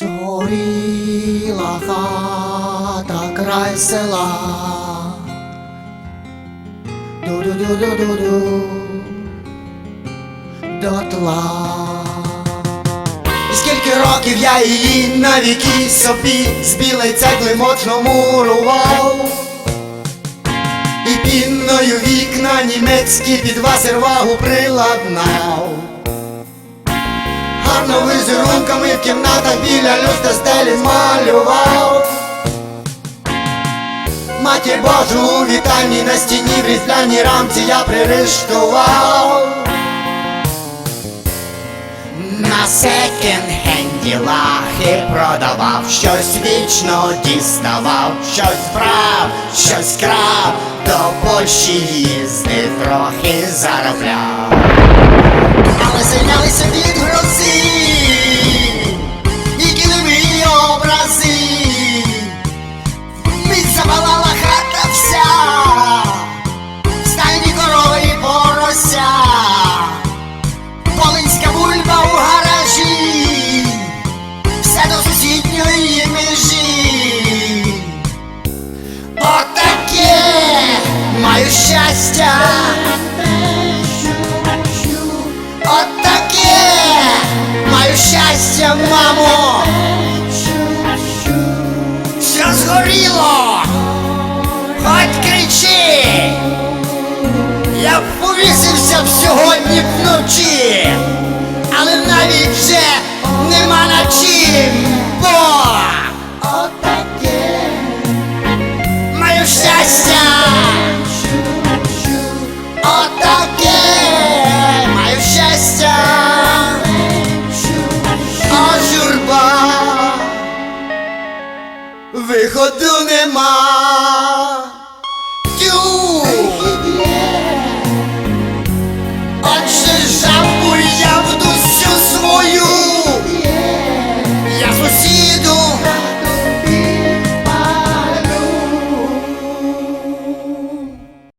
Згоріла хата край села. Ду-ду-ду-ду-ду-ду. Дотла. І скільки років я її навіки собі з білої цегли моцно мурував. І пінною вікна німецькі під васервагу приладнав. Гарно візерунками в кімнатах біля люстра стелі малював. Матір Божу у вітальні на стіні в різдвяній рамці я пририштував. На секонд-хенді лахи продавав, щось вічно діставав, щось брав, щось крав, до Польщі їздив, трохи заробляв. Але зайнялися від грози, сусідньої межі. Отаке маю щастя. Отаке маю щастя, мамо. Все згоріло. Хоть кричи. Я повісився б сьогодні вночі, خود میں ماں